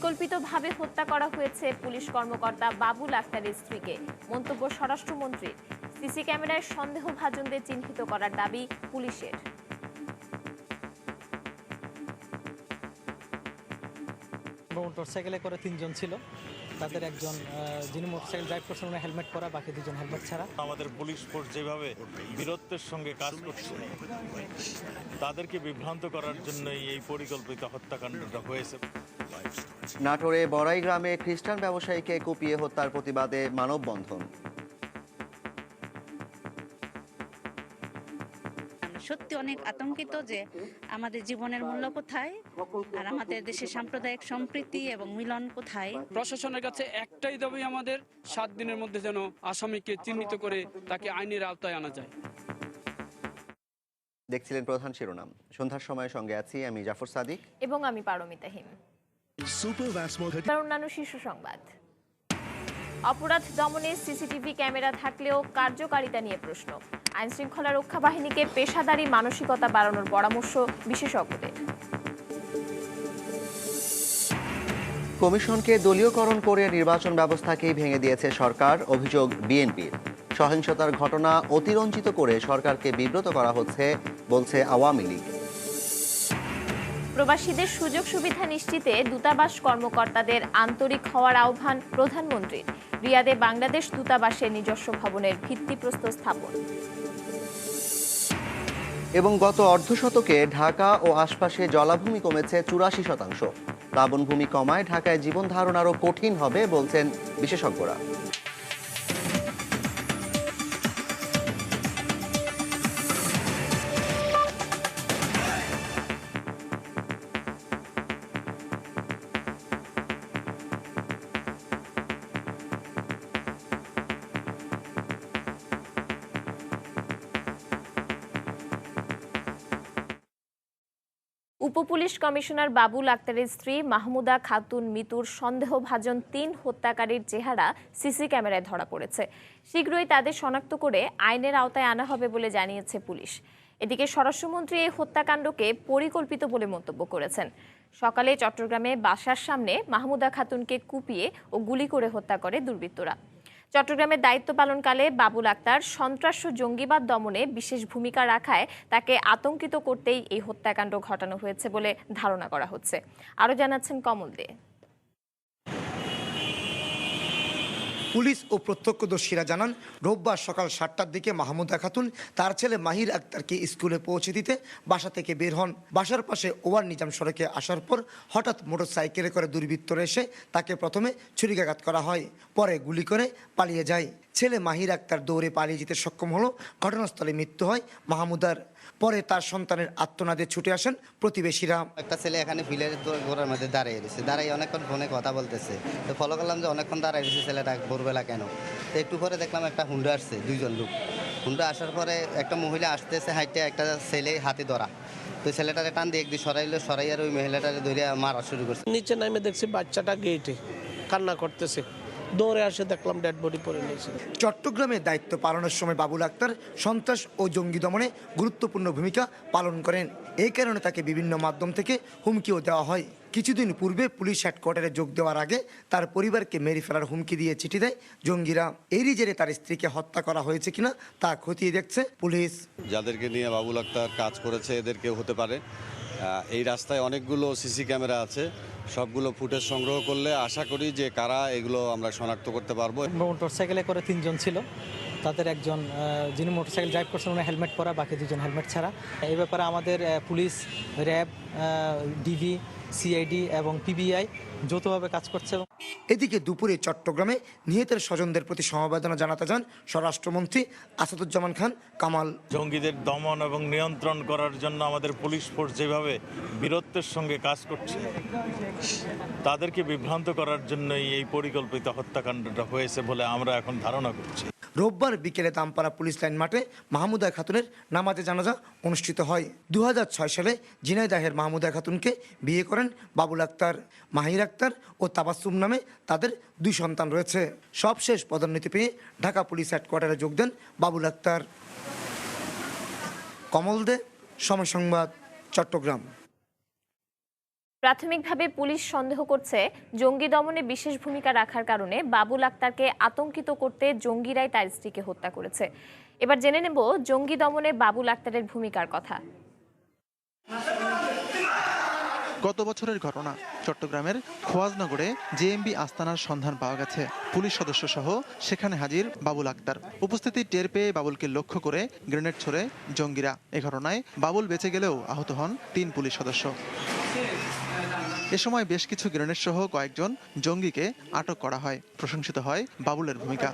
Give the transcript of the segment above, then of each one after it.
পরিকল্পিতভাবে হত্যা করা হয়েছে পুলিশ কর্মকর্তা বাবুল আক্তারের স্ত্রীকে। মন্তব্য স্বরাষ্ট্রমন্ত্রীর সিসি ক্যামেরায় সন্দেহভাজনদের চিহ্নিত করার দাবি পুলিশের। মোটরসাইকেলে করে তিনজন ছিল। তাদের একজন যিনি মোটরসাইকেল ড্রাইভ করছেন উনি হেলমেট পরা বাকি দুজন হেলমেট ছাড়া। আমাদের পুলিশ ফোর্স যেভাবে বীরত্বের সঙ্গে কাজ করছে তাদেরকে বিভ্রান্ত করার জন্যই এই পরিকল্পিত হত্যাকাণ্ডটা হয়েছে। নাটোরে বড়াই গ্রামে খ্রিস্টান ব্যবসায়ীকে কুপিয়ে হত্যার প্রতিবাদে মানববন্ধন। সত্যি অনেক আতঙ্কিত যে আমাদের জীবনের মূল্য কোথায় আর আমাদের দেশের সাম্প্রদায়িক সম্প্রীতি এবং মিলন কোথায়। প্রশাসনের কাছে একটাই দাবি আমাদের সাত দিনের মধ্যে যেন আসামিকে চিহ্নিত করে তাকে আইনের আওতায় আনা যায়। দেখছিলেন প্রধান শিরোনাম। সন্ধ্যার সময় সঙ্গে আছি আমি জাফর সাদিক। এবং আমি পারমিতা হিম। এবার অন্যান্য শীর্ষ সংবাদ। অপরাধ দমনে সিসিটিভি ক্যামেরা থাকলেও কার্যকারিতা নিয়ে প্রশ্ন। আইন শৃঙ্খলা রক্ষা বাহিনীকে পেশাদারি মানসিকতা বাড়ানোর পরামর্শ বিশেষজ্ঞদের। কমিশনকে দলীয়করণ করে নির্বাচন ব্যবস্থাকেই ভেঙে দিয়েছে সরকার অভিযোগ বিএনপির। সহিংসতার ঘটনা অতিরঞ্জিত করে সরকারকে বিব্রত করা হচ্ছে বলছে আওয়ামী লীগ। প্রবাসীদের সুযোগ সুবিধা নিশ্চিতে দূতাবাস কর্মকর্তাদের আন্তরিক হওয়ার আহ্বান প্রধানমন্ত্রীর। রিয়াদে বাংলাদেশ দূতাবাসের নিজস্ব ভবনের ভিত্তিপ্রস্তর স্থাপন। এবং গত অর্ধশতকে ঢাকা ও আশপাশে জলাভূমি কমেছে চুরাশি শতাংশ। প্লাবনভূমি কমায় ঢাকায় জীবন ধারণ আরও কঠিন হবে বলছেন বিশেষজ্ঞরা। উপপুলিশ কমিশনার বাবুল আক্তারের স্ত্রী মাহমুদা খাতুন মিতুর সন্দেহভাজন তিন হত্যাকারীর চেহারা সিসি ক্যামেরায় ধরা পড়েছে। শীঘ্রই তাদের শনাক্ত করে আইনের আওতায় আনা হবে বলে জানিয়েছে পুলিশ। এদিকে স্বরাষ্ট্রমন্ত্রী এই হত্যাকাণ্ডকে পরিকল্পিত বলে মন্তব্য করেছেন। সকালে চট্টগ্রামে বাসার সামনে মাহমুদা খাতুনকে কুপিয়ে ও গুলি করে হত্যা করে দুর্বৃত্তরা। চট্টগ্রামের দায়িত্ব পালনকালে বাবুল আক্তার সন্ত্রাস ও জঙ্গিবাদ দমনে বিশেষ ভূমিকা রাখায় তাকে আতঙ্কিত করতেই এই হত্যাকাণ্ড ঘটানো হয়েছে বলে ধারণা করা হচ্ছে। আরও জানাচ্ছেন কমল দে। পুলিশ ও প্রত্যক্ষদর্শীরা জানান, রোববার সকাল সাতটার দিকে মাহমুদা খাতুন তার ছেলে মাহির আক্তারকে স্কুলে পৌঁছে দিতে বাসা থেকে বের হন। বাসার পাশে ওয়ার নিজাম সড়কে আসার পর হঠাৎ মোটরসাইকেলে করে দুর্বৃত্তরা এসে তাকে প্রথমে ছুরিকাঘাত করা হয়, পরে গুলি করে পালিয়ে যায়। ছেলে মাহির আক্তার দৌড়ে পালিয়ে যেতে সক্ষম হলো। ঘটনাস্থলে মৃত্যু হয় মাহমুদার। পরে তার সন্তানের আত্মনাদে ছুটে আসেন প্রতিবেশীরা। একটা ছেলে এখানে ফিলের গোড়ার মধ্যে দাঁড়িয়ে রয়েছে। দাঁড়িয়ে অনেকক্ষণ ফোনে কথা বলতেছে। তো ফলো করলাম যে অনেকক্ষণ দাঁড়িয়ে রয়েছে ছেলেটা ভোরবেলা কেন? তো একটু পরে দেখলাম একটা হুন্ডা আসছে দুইজন লোক। হুন্ডা আসার পরে একটা মহিলা আসতেছে হাইটে একটা ছেলে হাতে ধরা। তো ছেলেটারে টান দিয়ে একদিন সরাইলো সরাইয়ার ওই মহিলাটারে ধরে মারা শুরু করছে। নিচে নামে দেখছি বাচ্চাটা গেটে কান্না করতেছে। দৌড়ে আসে দেখলাম ডেড বডি পড়ে নিয়েছে চট্টগ্রামে দায়িত্ব পালনের সময় বাবুল আক্তার সন্ত্রাস ও জঙ্গি দমনে গুরুত্বপূর্ণ ভূমিকা পালন করেন। এই কারণে তাকে বিভিন্ন মাধ্যম থেকে হুমকিও দেওয়া হয়। কিছুদিন পূর্বে পুলিশ হেডকোয়ার্টারে যোগ দেওয়ার আগে তার পরিবারকে মেরে ফেলার হুমকি দিয়ে চিঠি দেয় জঙ্গিরা। এরই জেরে তার স্ত্রীকে হত্যা করা হয়েছে কিনা তা খতিয়ে দেখছে পুলিশ। যাদেরকে নিয়ে বাবুল আক্তার কাজ করেছে এদেরকেও হতে পারে। এই রাস্তায় অনেকগুলো সিসি ক্যামেরা আছে। সবগুলো ফুটেজ সংগ্রহ করলে আশা করি যে কারা এগুলো আমরা শনাক্ত করতে পারব। মোটরসাইকেলে করে তিনজন ছিল। তাদের একজন যিনি মোটরসাইকেল ড্রাইভ করছেন উনি হেলমেট পরা, বাকি দুজন হেলমেট ছাড়া। এই ব্যাপারে আমাদের পুলিশ, র্যাব ডিবি সিআইডি এবং পিবিআই যৌথভাবে কাজ করছে এবং এদিকে দুপুরে চট্টগ্রামে নিহতের স্বজনদের প্রতি সমবেদনা জানাতে যান স্বরাষ্ট্রমন্ত্রী আসাদুজ্জামান খান কামাল। জঙ্গিদের দমন এবং নিয়ন্ত্রণ করার জন্য আমাদের পুলিশ ফোর্স যেভাবে বীরত্বের সঙ্গে কাজ করছে তাদেরকে বিভ্রান্ত করার জন্যই এই পরিকল্পিত হত্যাকাণ্ডটা হয়েছে বলে আমরা এখন ধারণা করছি। রোববার বিকেলে দামপাড়া পুলিশ লাইন মাঠে মাহমুদা খাতুনের নামাজে জানাজা অনুষ্ঠিত হয়। দু হাজার ছয় সালে ঝিনাইদাহের মাহমুদা খাতুনকে বিয়ে করেন বাবুল আক্তার। মাহির আক্তার ও তাবাসুম নামে তাদের দুই সন্তান রয়েছে। সবশেষ পদোন্নতি পেয়ে ঢাকা পুলিশ হেডকোয়ার্টারে যোগ দেন বাবুল আক্তার। কমল দে, সময় সংবাদ, চট্টগ্রাম। প্রাথমিকভাবে পুলিশ সন্দেহ করছে জঙ্গি দমনে বিশেষ ভূমিকা রাখার কারণে বাবুল আক্তারকে আতঙ্কিত করতে জঙ্গিরাই তার স্ত্রীকে হত্যা করেছে। এবার জেনে নেব জঙ্গি দমনে বাবুল আক্তারের ভূমিকার কথা। গত বছরের ঘটনা, চট্টগ্রামের খোয়াজনগরে জেএমবি আস্তানার সন্ধান পাওয়া গেছে। পুলিশ সদস্য সহ সেখানে হাজির বাবুল আক্তার। উপস্থিতি টের পেয়ে বাবুলকে লক্ষ্য করে গ্রেনেড ছড়ে জঙ্গিরা। এ ঘটনায় বাবুল বেঁচে গেলেও আহত হন তিন পুলিশ সদস্য। এ সময় বেশ কিছু গ্রেনেড সহ কয়েকজন জঙ্গিকে আটক করা হয়। প্রশংসিত হয় বাবুলের ভূমিকা।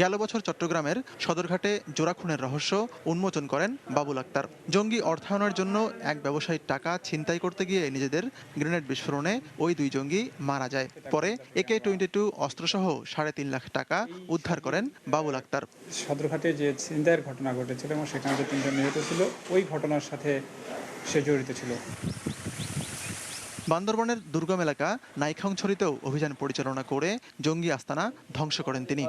গেল বছর চট্টগ্রামের সদরঘাটে জোড়া খুনের রহস্য উন্মোচন করেন বাবুল আক্তার। জঙ্গি অর্থায়নের জন্য এক ব্যবসায়ীর টাকা ছিনতাই করতে গিয়ে নিজেদের গ্রেনেড বিস্ফোরণে ওই দুই জঙ্গি মারা যায়। পরে একে টোয়েন্টি টু অস্ত্রসহ সাড়ে তিন লাখ টাকা উদ্ধার করেন বাবুল আক্তার। সদরঘাটে যে ছিনতাইয়ের ঘটনা ঘটেছিল এবং সেখানে যে তিনজন নিহত ছিল, ওই ঘটনার সাথে সে জড়িত ছিল। বান্দরবনের দুর্গম এলাকা নাইখাংছড়িতেও অভিযান পরিচালনা করে জঙ্গি আস্তানা ধ্বংস করেন তিনি।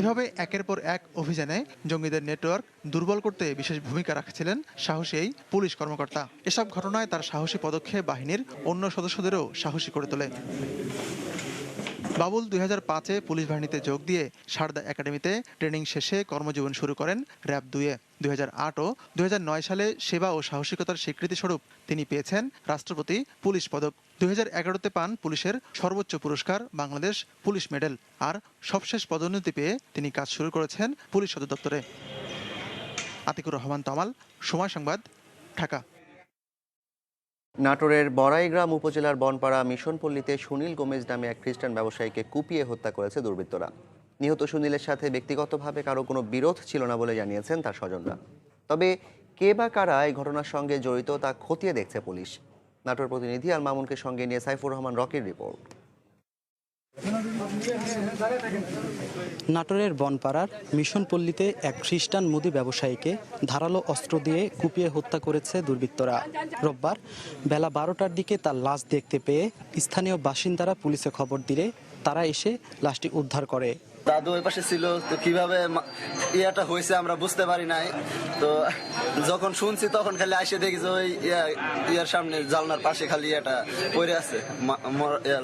এভাবে একের পর এক অভিযানে জঙ্গিদের নেটওয়ার্ক দুর্বল করতে বিশেষ ভূমিকা রাখছিলেন সাহসী এই পুলিশ কর্মকর্তা। এসব ঘটনায় তার সাহসী পদক্ষেপ বাহিনীর অন্য সদস্যদেরও সাহসী করে তোলে। বাবুল দুই হাজার পাঁচে পুলিশ বাহিনীতে যোগ দিয়ে সারদা একাডেমিতে ট্রেনিং শেষে কর্মজীবন শুরু করেন র্যাব দুয়ে দুই আট ও দুই হাজার নয় সালে সেবা ও সাহসিকতার স্বীকৃতিস্বরূপ তিনি পেয়েছেন রাষ্ট্রপতি পুলিশ পদক। দুই হাজার এগারোতে পান পুলিশের সর্বোচ্চ পুরস্কার বাংলাদেশ পুলিশ মেডেল আর সবশেষ পদোন্নতি পেয়ে তিনি কাজ শুরু করেছেন পুলিশ সদর দপ্তরে। আতিকুর রহমান তমাল, সময় সংবাদ, ঢাকা। নাটোরের বড়াইগ্রাম উপজেলার বনপাড়া মিশনপল্লীতে সুনীল গোমেজ নামে এক খ্রিস্টান ব্যবসায়ীকে কুপিয়ে হত্যা করেছে দুর্বৃত্তরা। নিহত সুনীলের সাথে ব্যক্তিগতভাবে কারও কোনো বিরোধ ছিল না বলে জানিয়েছেন তার স্বজনরা। তবে কে বা কারা এই ঘটনার সঙ্গে জড়িত তা খতিয়ে দেখছে পুলিশ। নাটোর প্রতিনিধি আর মামুনকে সঙ্গে নিয়ে সাইফুর রহমান রকির রিপোর্ট। নাটোরের বনপাড়ার মিশনপল্লীতে এক খ্রিস্টান মুদি ব্যবসায়ীকে ধারালো অস্ত্র দিয়ে কুপিয়ে হত্যা করেছে দুর্বৃত্তরা। রোববার বেলা বারোটার দিকে তার লাশ দেখতে পেয়ে স্থানীয় বাসিন্দারা পুলিশে খবর দিলে তারা এসে লাশটি উদ্ধার করে। দাদু ওই পাশে ছিল, তো কীভাবে ইয়াটা হয়েছে আমরা বুঝতে পারি নাই। তো যখন শুনছি তখন খালি আসে দেখি যে ওই ইয়া, ইয়ার সামনে জালনার পাশে খালি ইয়াটা পড়ে আছে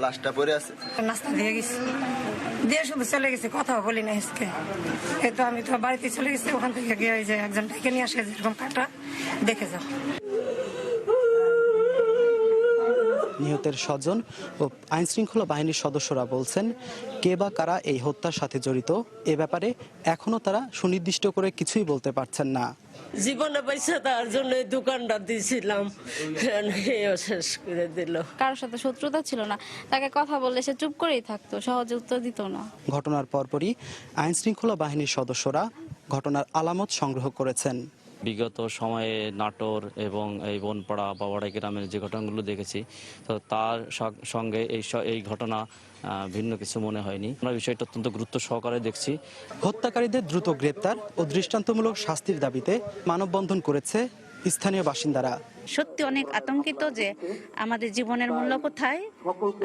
লাশটা পড়ে আছে। নাস্তা দিয়ে গেছি। দিয়ে শুধু চলে গেছে কথা বলি না আজকে। এই তো আমি তো বাড়িতে চলে গেছি, ওখান থেকে গিয়ে যে একজন ডেকে নিয়ে আসে যে এরকম কাটা, দেখে যাও। নিহতের স্বজন ও আইনশৃঙ্খলা বাহিনীর সদস্যরা বলছেন কে বা কারা এই হত্যার সাথে জড়িত? এ ব্যাপারে এখনও তারা সুনির্দিষ্ট করে কিছুই বলতে পারছেন না। জীবনে পয়সা তার জন্য দোকানটা দিয়েছিলাম। শেষ করে দিল। কারোর সাথে শত্রুতা ছিল না। তাকে কথা বললে সে চুপ করেই থাকতো সহজে উত্তর দিত না। ঘটনার পরপরই আইনশৃঙ্খলা বাহিনীর সদস্যরা ঘটনার আলামত সংগ্রহ করেছেন। বিগত সময়ে নাটোর এবং এই বনপাড়া বাবাড়াই গ্রামের যে ঘটনাগুলো দেখেছি, তো তার সঙ্গে এই এই ঘটনা ভিন্ন কিছু মনে হয়নি। আমরা বিষয়টা অত্যন্ত গুরুত্ব সহকারে দেখছি। হত্যাকারীদের দ্রুত গ্রেপ্তার ও দৃষ্টান্তমূলক শাস্তির দাবিতে মানববন্ধন করেছে স্থানীয় বাসিন্দারা। সত্যি অনেক আতঙ্কিত যে আমাদের জীবনের মূল্য কোথায়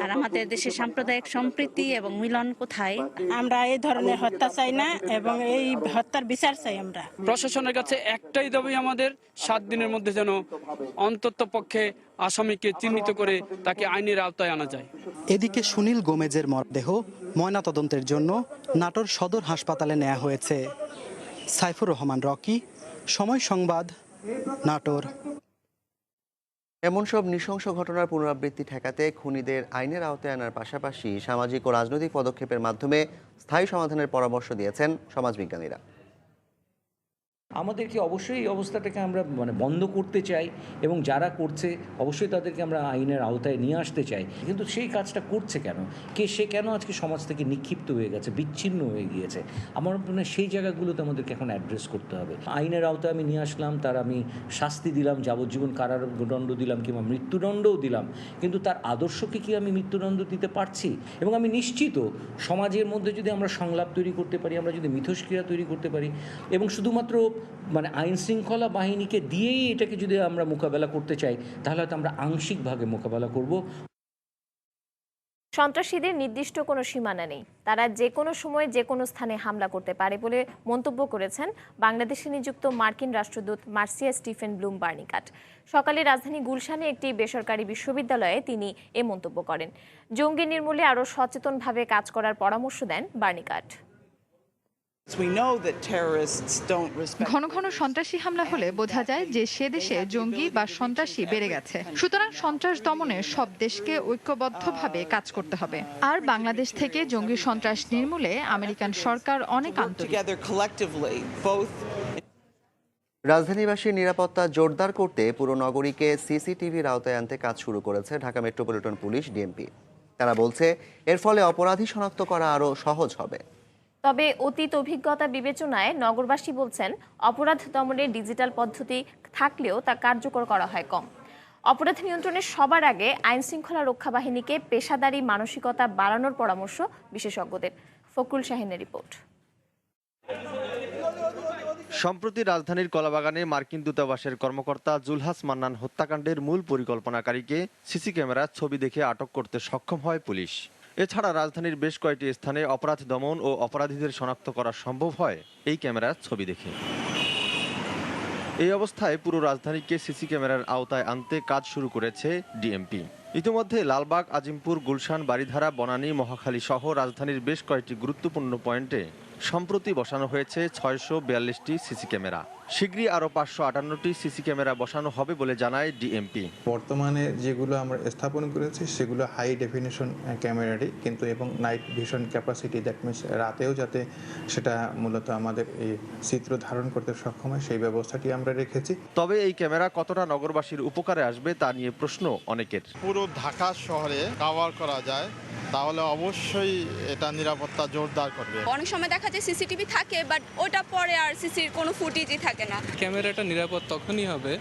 আর আমাদের দেশের সাম্প্রদায়িক সম্প্রীতি এবং মিলন কোথায়। আমরা এই ধরনের হত্যা চাই না এবং এই হত্যার বিচার চাই আমরা। প্রশাসনের কাছে একটাই দাবি আমাদের সাত দিনের মধ্যে যেন অন্তত পক্ষে আসামিকে চিহ্নিত করে তাকে আইনের আওতায় আনা যায়। এদিকে সুনীল গোমেজের মরদেহ ময়নাতদন্তের জন্য নাটোর সদর হাসপাতালে নেওয়া হয়েছে। সাইফুর রহমান রকি সময় সংবাদ নাটোর। এমন সব নৃশংস ঘটনার পুনরাবৃত্তি ঠেকাতে খুনিদের আইনের আওতায় আনার পাশাপাশি সামাজিক ও রাজনৈতিক পদক্ষেপের মাধ্যমে স্থায়ী সমাধানের পরামর্শ দিয়েছেন সমাজবিজ্ঞানীরা। আমাদেরকে অবশ্যই এই অবস্থাটাকে আমরা মানে বন্ধ করতে চাই এবং যারা করছে, অবশ্যই তাদেরকে আমরা আইনের আওতায় নিয়ে আসতে চাই। কিন্তু সেই কাজটা করছে কেন? কে, সে কেন আজকে সমাজ থেকে নিক্ষিপ্ত হয়ে গেছে, বিচ্ছিন্ন হয়ে গিয়েছে? আমার মনে সেই জায়গাগুলোতে আমাদেরকে এখন অ্যাড্রেস করতে হবে। আইনের আওতায় আমি নিয়ে আসলাম, তার আমি শাস্তি দিলাম, যাবজ্জীবন কারাদণ্ড দিলাম কিংবা মৃত্যুদণ্ডও দিলাম। কিন্তু তার আদর্শকে কি আমি মৃত্যুদণ্ড দিতে পারছি? এবং আমি নিশ্চিত সমাজের মধ্যে যদি আমরা সংলাপ তৈরি করতে পারি, আমরা যদি মিথস্ক্রিয়া তৈরি করতে পারি, এবং শুধুমাত্র মানে আইন শৃঙ্খলা বাহিনীকে দিয়েই এটাকে যদি আমরা মোকাবেলা করতে চাই, তাহলে হয়তো আমরা আংশিকভাবে মোকাবেলা করব। সন্ত্রাসীদের নির্দিষ্ট কোনো সীমানা নেই। তারা যে কোনো সময় যে কোনো স্থানে হামলা করতে পারে বলে মন্তব্য করেছেন বাংলাদেশে নিযুক্ত মার্কিন রাষ্ট্রদূত মার্সিয়া স্টিফেন ব্লুম বার্নিকাট সকালে রাজধানী গুলশানে একটি বেসরকারি বিশ্ববিদ্যালয়ে তিনি এ মন্তব্য করেন। জঙ্গি নির্মূলে আরও সচেতনভাবে কাজ করার পরামর্শ দেন বার্নিকাট। ঘন ঘন সন্ত্রাসী হামলা হলে বোঝা যায় যে সে দেশে জঙ্গি বা সন্ত্রাসী বেড়ে গেছে। সুতরাং সন্ত্রাস দমনে সব দেশকে ঐক্যবদ্ধভাবে কাজ করতে হবে। আর বাংলাদেশ থেকে জঙ্গি সন্ত্রাস নির্মূলে আমেরিকান সরকার অনেক রাজধানীবাসীর নিরাপত্তা জোরদার করতে পুরো নগরীকে সিসিটিভির আওতায় আনতে কাজ শুরু করেছে ঢাকা মেট্রোপলিটন পুলিশ ডিএমপি। তারা বলছে এর ফলে অপরাধী শনাক্ত করা আরও সহজ হবে। তবে অতীত অভিজ্ঞতা বিবেচনায় নগরবাসী বলছেন, অপরাধ দমনে ডিজিটাল পদ্ধতি থাকলেও তা কার্যকর করা হয় কম। অপরাধ নিয়ন্ত্রণে সবার আগে আইন শৃঙ্খলা রক্ষা বাহিনীকে পেশাদারি মানসিকতা বাড়ানোর পরামর্শ বিশেষজ্ঞদের। ফকরুল শাহিনের রিপোর্ট। সম্প্রতি রাজধানীর কলাবাগানে মার্কিন দূতাবাসের কর্মকর্তা জুলহাস মান্নান হত্যাকাণ্ডের মূল পরিকল্পনাকারীকে সিসি ক্যামেরার ছবি দেখে আটক করতে সক্ষম হয় পুলিশ। এছাড়া রাজধানীর বেশ কয়েকটি স্থানে অপরাধ দমন ও অপরাধীদের শনাক্ত করা সম্ভব হয়, এই ক্যামেরার ছবি দেখে। এই অবস্থায় পুরো রাজধানীকে সিসি ক্যামেরার আওতায় আনতে কাজ শুরু করেছে ডিএমপি। ইতিমধ্যে লালবাগ, আজিমপুর, গুলশান, বারিধারা, বনানী, মহাখালী সহ রাজধানীর বেশ কয়েকটি গুরুত্বপূর্ণ পয়েন্টে সম্প্রতি বসানো হয়েছে ছয়শো বিয়াল্লিশটি সিসি ক্যামেরা। শীঘ্রই আরও পাঁচশো আটান্নটি সিসি ক্যামেরা বসানো হবে বলে জানায় ডিএমপি। বর্তমানে যেগুলো আমরা স্থাপন করেছি সেগুলো হাই ডেফিনেশন ক্যামেরারই কিন্তু এবং night vision capacity that means রাতেও যাতে সেটা মূলত আমাদের এই চিত্র ধারণ করতে সক্ষম হয় সেই ব্যবস্থাটি আমরা রেখেছি। তবে এই ক্যামেরা কতটা নগরবাসীর উপকারে আসবে তা নিয়ে প্রশ্ন অনেকের। পুরো ঢাকা শহরে কাভার করা যায় তাহলে অবশ্যই এটা নিরাপত্তা জোরদার করবে। অনেক সময় দেখা যায় সিসিটিভি থাকে বাট ওটা পরে আর সিসির কোনো ফুটেজই থাকে না। ক্যামেরাটা নিরাপদ তখনই হবে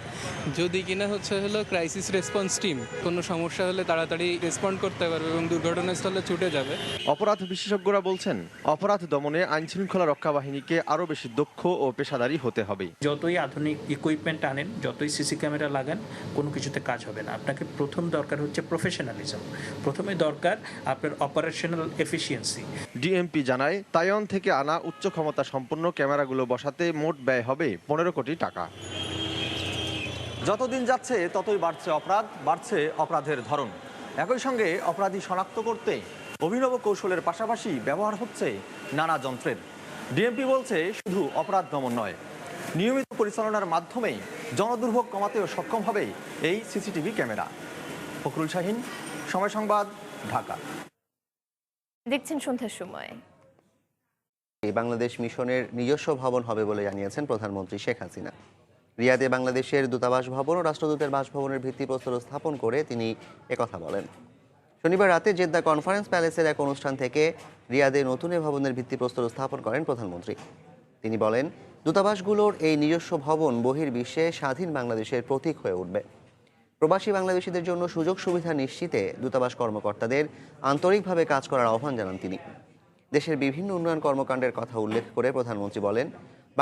যদি কিনা হচ্ছে হলো ক্রাইসিস রেসপন্স টিম কোনো সমস্যা হলে তাড়াতাড়ি রেসপন্ড করতে পারবে এবং দুর্ঘটনাস্থলে ছুটে যাবে। অপরাধ বিশেষজ্ঞরা বলছেন অপরাধ দমনে আইন শৃঙ্খলা রক্ষা বাহিনীকে আরও বেশি দক্ষ ও পেশাদারী হতে হবে। যতই আধুনিক ইকুইপমেন্ট আনেন যতই সিসি ক্যামেরা লাগান কোনো কিছুতে কাজ হবে না। আপনাকে প্রথম দরকার হচ্ছে প্রফেশনালিজম প্রথমে দরকার আপনার অপারেশনাল এফিসিয়েন্সি ডিএমপি জানায় তাইওয়ান থেকে আনা উচ্চ ক্ষমতা সম্পন্ন ক্যামেরাগুলো বসাতে মোট ব্যয় হবে পনেরো কোটি টাকা। যতদিন যাচ্ছে ততই বাড়ছে অপরাধ বাড়ছে অপরাধের ধরন। একই সঙ্গে অপরাধী শনাক্ত করতে অভিনব কৌশলের পাশাপাশি ব্যবহার হচ্ছে নানা যন্ত্রের। ডিএমপি বলছে শুধু অপরাধ দমন নয় নিয়মিত পরিচালনার মাধ্যমে জনদুর্ভোগ কমাতেও সক্ষম হবে এই সিসিটিভি ক্যামেরা। ফখরুল শাহিন সময় সংবাদ ঢাকা। দেখছেন সন্ধ্যার সময়। বাংলাদেশ মিশনের নিজস্ব ভবন হবে বলে জানিয়েছেন প্রধানমন্ত্রী শেখ হাসিনা। রিয়াদে বাংলাদেশের দূতাবাস ভবন ও রাষ্ট্রদূতের বাসভবনের ভিত্তিপ্রস্তর স্থাপন করে তিনি একথা বলেন। শনিবার রাতে জেদ্দা কনফারেন্স প্যালেসের এক অনুষ্ঠান থেকে রিয়াদে নতুন এ ভবনের ভিত্তিপ্রস্তর স্থাপন করেন প্রধানমন্ত্রী। তিনি বলেন, দূতাবাসগুলোর এই নিজস্ব ভবন বহির্বিশ্বে স্বাধীন বাংলাদেশের প্রতীক হয়ে উঠবে। প্রবাসী বাংলাদেশিদের জন্য সুযোগ সুবিধা নিশ্চিতে দূতাবাস কর্মকর্তাদের আন্তরিকভাবে কাজ করার আহ্বান জানান তিনি। দেশের বিভিন্ন উন্নয়ন কর্মকাণ্ডের কথা উল্লেখ করে প্রধানমন্ত্রী বলেন,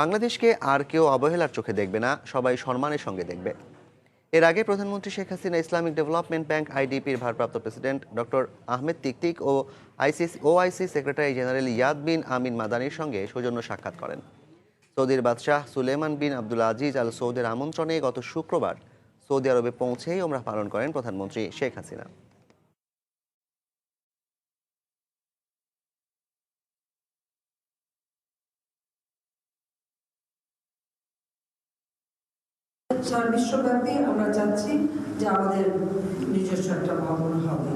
বাংলাদেশকে আর কেউ অবহেলার চোখে দেখবে না, সবাই সম্মানের সঙ্গে দেখবে। এর আগে প্রধানমন্ত্রী Sheikh Hasina Islamic development bank আইডিপির ভারপ্রাপ্ত প্রেসিডেন্ট ডক্টর আহমেদ তিকতিক ও ICC OIC secretary general Iyad bin Amin মাদানির সঙ্গে সৌজন্য সাক্ষাৎ করেন। সৌদির বাদশাহ Suleman bin Abdul Aziz Al সৌদের আমন্ত্রণে গত শুক্রবার সৌদি আরবে পৌঁছেই ওমরা পালন করেন প্রধানমন্ত্রী শেখ হাসিনা। সারা বিশ্বব্যাপী আমরা চাচ্ছি যে আমাদের নিজস্ব একটা ভবন হবে।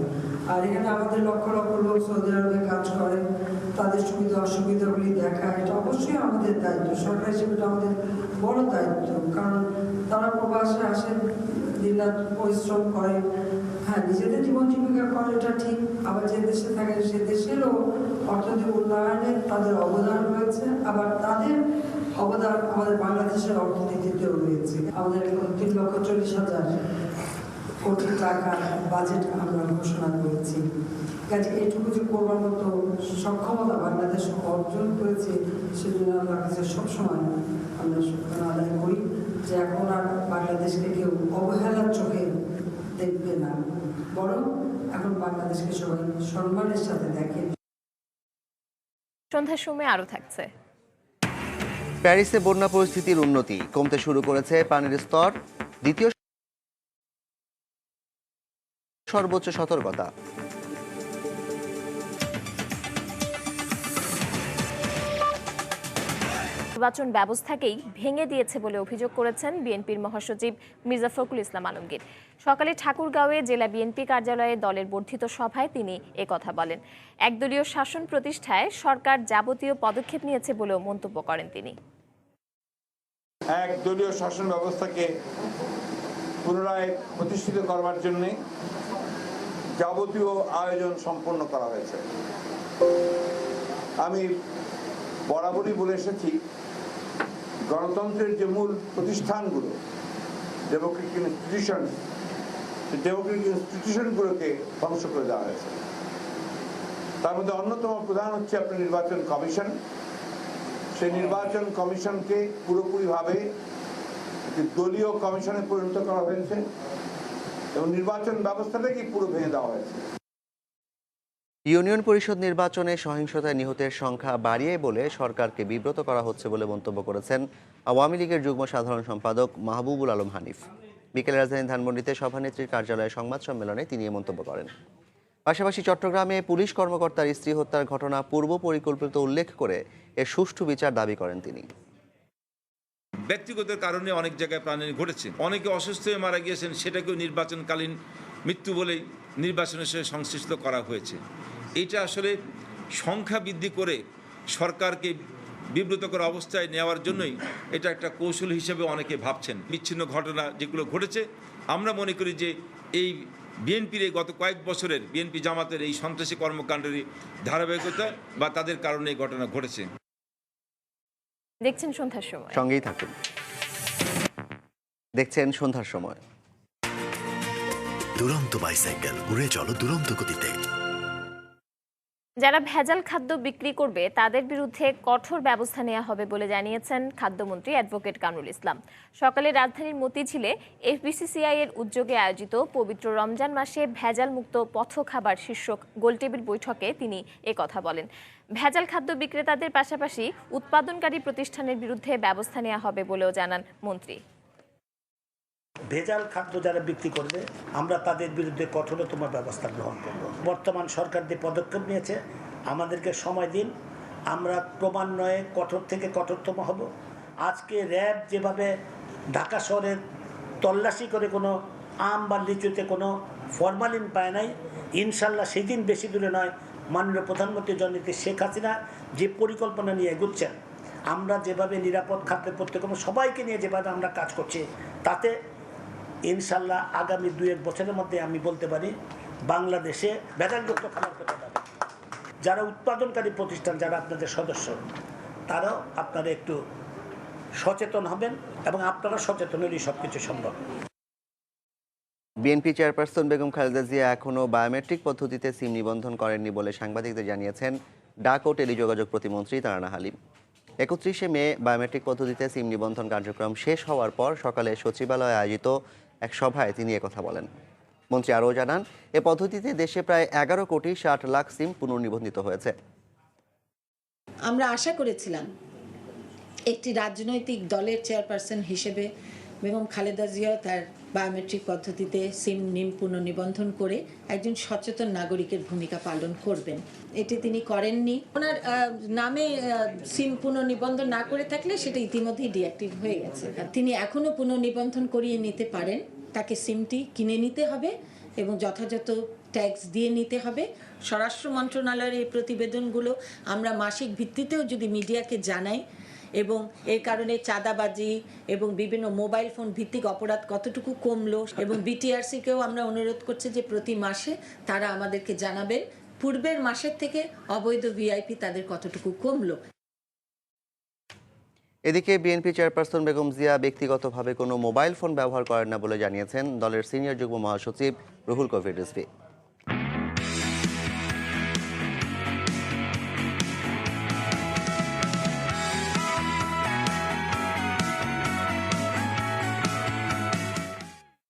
আর এখানে আমাদের লক্ষ লক্ষ লোক সৌদি আরবে কাজ করে, তাদের সুবিধা অসুবিধাগুলি দেখা, এটা অবশ্যই আমাদের দায়িত্ব। সরকার হিসেবে এটা আমাদের বড় দায়িত্ব, কারণ তারা প্রবাসে আসেন দিনরাত পরিশ্রম করে। হ্যাঁ নিজেদের জীবন জীবিকা করে, এটা ঠিক, আবার যে দেশে থাকে সে দেশেরও অর্থনৈতিক উন্নয়নে তাদের অবদান রয়েছে। আবার তাদের অবদান আমাদের বাংলাদেশের অর্থনীতিতেও রয়েছে। আমাদের এখন তিন লক্ষ চল্লিশ হাজার কোটি টাকা বাজেট আমরা ঘোষণা করেছি। কাজে এটুকু যে করবার মতো সক্ষমতা বাংলাদেশ অর্জন করেছে, সেজন্য আমরা কাছে সবসময় আমরা আদায় করি যে এখন আর বাংলাদেশকে কেউ অবহেলার চোখে দেখবে না। বরং এখন বাংলাদেশকে সবাই সম্মানের সাথে দেখে। সন্ধ্যার সময় আরও থাকছে। প্যারিসে বন্যা পরিস্থিতির উন্নতি কমতে শুরু করেছে পানির স্তর, দ্বিতীয় সর্বোচ্চ সতর্কতা। নির্বাচন ব্যবস্থাকেই ভেঙে দিয়েছে বলে অভিযোগ করেছেন বিএনপির মহাসচিব মির্জা ফখরুল ইসলাম আলমগীর। সকালে ঠাকুরগাঁওয়ে জেলা বিএনপি কার্যালয়ে দলের বর্ধিত সভায় তিনি কথা বলেন। একদলীয় শাসন প্রতিষ্ঠায় সরকার যাবতীয় পদক্ষেপ নিয়েছে বলেও মন্তব্য করেন তিনি। একদলীয় শাসন ব্যবস্থাকে পুনরায় প্রতিষ্ঠিত করবার জন্য যাবতীয় আয়োজন সম্পন্ন করা হয়েছে। আমি বরাবরই বলে এসেছি, গণতন্ত্রের যে মূল প্রতিষ্ঠানগুলো ডেমোক্রেটিক ইনস্টিটিউশন ডেমোক্রেটিক ইনস্টিটিউশনগুলোকে ধ্বংস করে দেওয়া হয়েছে। তার মধ্যে অন্যতম প্রধান হচ্ছে আপনার নির্বাচন কমিশন। সেই নির্বাচন কমিশনকে পুরোপুরিভাবে দলীয় কমিশনে পরিণত করা হয়েছে এবং নির্বাচন ব্যবস্থাটাকে পুরো ভেঙে দেওয়া হয়েছে। ইউনিয়ন পরিষদ নির্বাচনে সহিংসতায় নিহতের সংখ্যা বাড়িয়ে বলে সরকারকে বিব্রত করা হচ্ছে বলে মন্তব্য করেছেন আওয়ামী লীগের যুগ্ম সাধারণ সম্পাদক মাহবুবুল আলম হানিফ। বিকেলে রাজধানী ধানমন্ডিতে সভানেত্রীর কার্যালয়ে সংবাদ সম্মেলনে তিনি এ মন্তব্য করেন। পাশাপাশি চট্টগ্রামে পুলিশ কর্মকর্তার স্ত্রী হত্যার ঘটনা পূর্ব পরিকল্পিত উল্লেখ করে এর সুষ্ঠু বিচার দাবি করেন তিনি। ব্যক্তিগত কারণে অনেক জায়গায় প্রাণহানি ঘটেছে। অনেকে অসুস্থ হয়ে মারা গিয়েছেন, সেটাকেও নির্বাচনকালীন মৃত্যু বলেই নির্বাচনের সাথে সংশ্লিষ্ট করা হয়েছে। এটা আসলে সংখ্যা বৃদ্ধি করে সরকারকে বিব্রতকর অবস্থায় নেওয়ার জন্যই এটা একটা কৌশল হিসেবে অনেকে ভাবছেন। বিচ্ছিন্ন ঘটনা যেগুলো ঘটেছে আমরা মনে করি যে এই বিএনপির এই গত কয়েক বছরের বিএনপি জামাতের এই সন্ত্রাসী কর্মকাণ্ডেরই ধারাবাহিকতা বা তাদের কারণে এই ঘটনা ঘটেছে। দেখছেন সন্ধ্যার সময়। সঙ্গেই থাকুন। দেখছেন সন্ধ্যার সময়। দুরন্ত বাইসাইকেল উড়ে চলো দুরন্ত গতিতে। যারা ভেজাল খাদ্য বিক্রি করবে, তাদের বিরুদ্ধে কঠোর ব্যবস্থা নেওয়া হবে বলে জানিয়েছেন খাদ্যমন্ত্রী অ্যাডভোকেট কামরুল ইসলাম। সকালে রাজধানীর মতিঝিলে এফবিসিসিআই এর উদ্যোগে আয়োজিত পবিত্র রমজান মাসে ভেজাল মুক্ত পথ খাবার শীর্ষক গোলটেবিল বৈঠকে তিনি কথা বলেন। ভেজাল খাদ্য বিক্রেতাদের পাশাপাশি উৎপাদনকারী প্রতিষ্ঠানের বিরুদ্ধে ব্যবস্থা নেওয়া হবে বলেও জানান মন্ত্রী। ভেজাল খাদ্য যারা বিক্রি করবে, আমরা তাদের বিরুদ্ধে কঠোরতম ব্যবস্থা গ্রহণ করব। বর্তমান সরকার যে পদক্ষেপ নিয়েছে, আমাদেরকে সময় দিন, আমরা ক্রমান্বয়ে কঠোর থেকে কঠোরতম হব। আজকে র্যাব যেভাবে ঢাকা শহরের তল্লাশি করে কোনো আম বা লিচুতে কোনো ফরমালিন পায় নাই, ইনশাল্লাহ সেদিন বেশি দূরে নয়, মাননীয় প্রধানমন্ত্রী জননীতি শেখ হাসিনা যে পরিকল্পনা নিয়ে এগুচ্ছেন, আমরা যেভাবে নিরাপদ খাদ্যের প্রত্যেক সবাইকে নিয়ে যেভাবে আমরা কাজ করছি, তাতে ইনশাল্লাহ আগামী দু এক বছরের মধ্যে আমি বলতে পারি বাংলাদেশে ভেজালযুক্ত খাবার পেতে যাবে যারা উৎপাদনকারী প্রতিষ্ঠান, যারা আপনাদের সদস্য, তারাও আপনারা একটু সচেতন হবেন এবং আপনারা সচেতন হলেই সব কিছু সম্ভব। বিএনপি চেয়ারপারসন বেগম খালেদা জিয়া এখনও বায়োমেট্রিক পদ্ধতিতে সিম নিবন্ধন করেননি বলে সাংবাদিকদের জানিয়েছেন ডাক ও টেলিযোগাযোগ প্রতিমন্ত্রী তারানা হালিম। একত্রিশে মে বায়োমেট্রিক পদ্ধতিতে সিম নিবন্ধন কার্যক্রম শেষ হওয়ার পর সকালে সচিবালয়ে আয়োজিত এক সভায় তিনি কথা বলেন। মন্ত্রী আরও জানান, এ পদ্ধতিতে দেশে প্রায় এগারো কোটি ষাট লাখ সিম পুনর্নিবন্ধিত হয়েছে। আমরা আশা করেছিলাম একটি রাজনৈতিক দলের চেয়ারপারসন হিসেবে বেগম খালেদা জিয়া তার বায়োমেট্রিক পদ্ধতিতে সিম নিম পুনর্নিবন্ধন করে একজন সচেতন নাগরিকের ভূমিকা পালন করবেন। এটি তিনি করেননি। ওনার নামে সিম পুনর্নিবন্ধন না করে থাকলে সেটা ইতিমধ্যেই ডিঅ্যাক্টিভ হয়ে গেছে। তিনি এখনও পুনর্নিবন্ধন করিয়ে নিতে পারেন। তাকে সিমটি কিনে নিতে হবে এবং যথাযথ ট্যাক্স দিয়ে নিতে হবে। স্বরাষ্ট্র মন্ত্রণালয়ের এই প্রতিবেদনগুলো আমরা মাসিক ভিত্তিতেও যদি মিডিয়াকে জানাই এবং এর কারণে চাঁদাবাজি এবং বিভিন্ন মোবাইল ফোন ভিত্তিক অপরাধ কতটুকু কমলো এবং বিটিআরসিকেও আমরা অনুরোধ করছি যে প্রতি মাসে তারা আমাদেরকে জানাবেন, পূর্বের মাসের থেকে অবৈধ ভিআইপি তাদের কতটুকু কমলো। এদিকে বিএনপি চেয়ারপারসন বেগম জিয়া ব্যক্তিগতভাবে কোনো মোবাইল ফোন ব্যবহার করেন না বলে জানিয়েছেন দলের সিনিয়র যুগ্ম মহাসচিব রুহুল কবির রিজভী।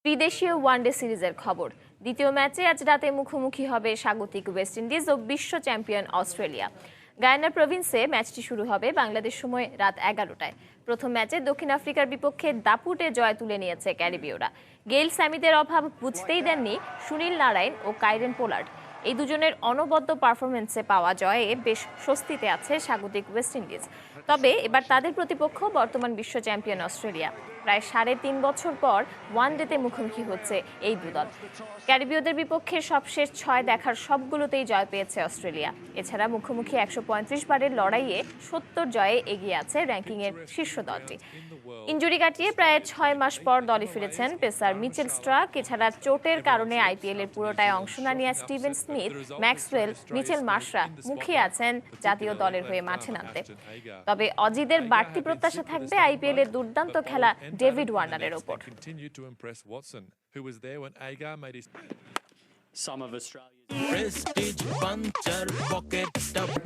বিদেশীয় ওয়ানডে সিরিজের খবর। দ্বিতীয় ম্যাচে আজ রাতে মুখোমুখি হবে স্বাগতিক ওয়েস্ট ইন্ডিজ ও বিশ্ব চ্যাম্পিয়ন অস্ট্রেলিয়া। গায়ানা প্রভিন্সে ম্যাচটি শুরু হবে বাংলাদেশ সময় রাত এগারোটায়। প্রথম ম্যাচে দক্ষিণ আফ্রিকার বিপক্ষে দাপুটে জয় তুলে নিয়েছে ক্যারিবীয়রা। গেইল স্যামিদের অভাব বুঝতেই দেননি সুনীল নারায়ণ ও কাইরেন পোলার্ড। এই দুজনের অনবদ্য পারফরমেন্সে পাওয়া জয়ে বেশ স্বস্তিতে আছে স্বাগতিক ওয়েস্ট ইন্ডিজ। তবে এবার তাদের প্রতিপক্ষ বর্তমান বিশ্ব চ্যাম্পিয়ন অস্ট্রেলিয়া। প্রায় সাড়ে তিন বছর পর ওয়ান ডেতে মুখোমুখি হচ্ছে এই দুদল ক্যারিবীয়দের বিপক্ষে সবশেষ ছয় দেখার সবগুলোতেই জয় পেয়েছে অস্ট্রেলিয়া। এছাড়া মুখোমুখি একশো পঁয়ত্রিশ বারের লড়াইয়ে সত্তর জয়ে এগিয়ে আছে র্যাঙ্কিংয়ের শীর্ষ দলটি। ইঞ্জুরি কাটিয়ে প্রায় ছয় মাস পর দলে ফিরেছেন পেসার মিচেল স্ট্রাক। এছাড়া চোটের কারণে আইপিএল এর পুরোটায় অংশ না নেওয়া স্টিভেন স্মিথ, ম্যাক্সওয়েল, মিচেল মাশরা মুখিয়ে আছেন জাতীয় দলের হয়ে মাঠে নামতে। তবে অজিদের বাড়তি প্রত্যাশা থাকবে আইপিএল এর দুর্দান্ত খেলা ডেভিড ওয়ার্নারের ওপর।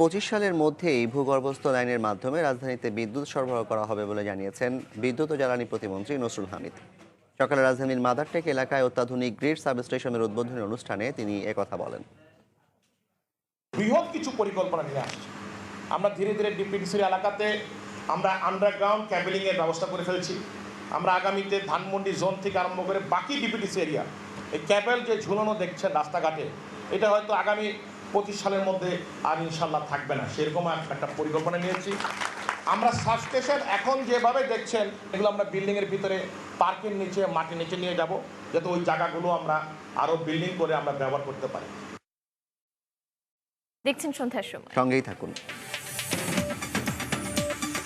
পঁচিশ সালের মধ্যেই ভূগর্ভস্থ লাইনের মাধ্যমে রাজধানীতে বিদ্যুৎ সরবরাহ করা হবে বলে জানিয়েছেন বিদ্যুৎ ও জ্বালানি প্রতিমন্ত্রী নসরুল হামিদ। সকালে রাজধানীর মাদারটেক এলাকায় অত্যাধুনিক গ্রিড সাবস্টেশনের উদ্বোধনী অনুষ্ঠানে তিনি একথা বলেন। বৃহৎ কিছু পরিকল্পনা নিয়ে আসছে। আমরা ধীরে ধীরে ডিপিডিসির এলাকাতে আমরা আন্ডারগ্রাউন্ড ক্যাবেলিংয়ের ব্যবস্থা করে ফেলছি। আমরা আগামীতে ধানমন্ডি জোন থেকে আরম্ভ করে বাকি ডিপিডিসি এরিয়া এই ক্যাবেল যে ঝুলানো দেখছেন রাস্তাঘাটে এটা হয়তো আগামী পঁচিশ সালের মধ্যে আর ইনশাল্লাহ থাকবে না। সেরকম একটা পরিকল্পনা নিয়েছি। আমরা সাবস্টেশন এখন যেভাবে দেখছেন এগুলো আমরা বিল্ডিংয়ের ভিতরে পার্কের নিচে মাটির নিচে নিয়ে যাব যাতে ওই জায়গাগুলো আমরা আরও বিল্ডিং করে আমরা ব্যবহার করতে পারি। দেখছেন সন্ধ্যার সময়। সঙ্গেই থাকুন।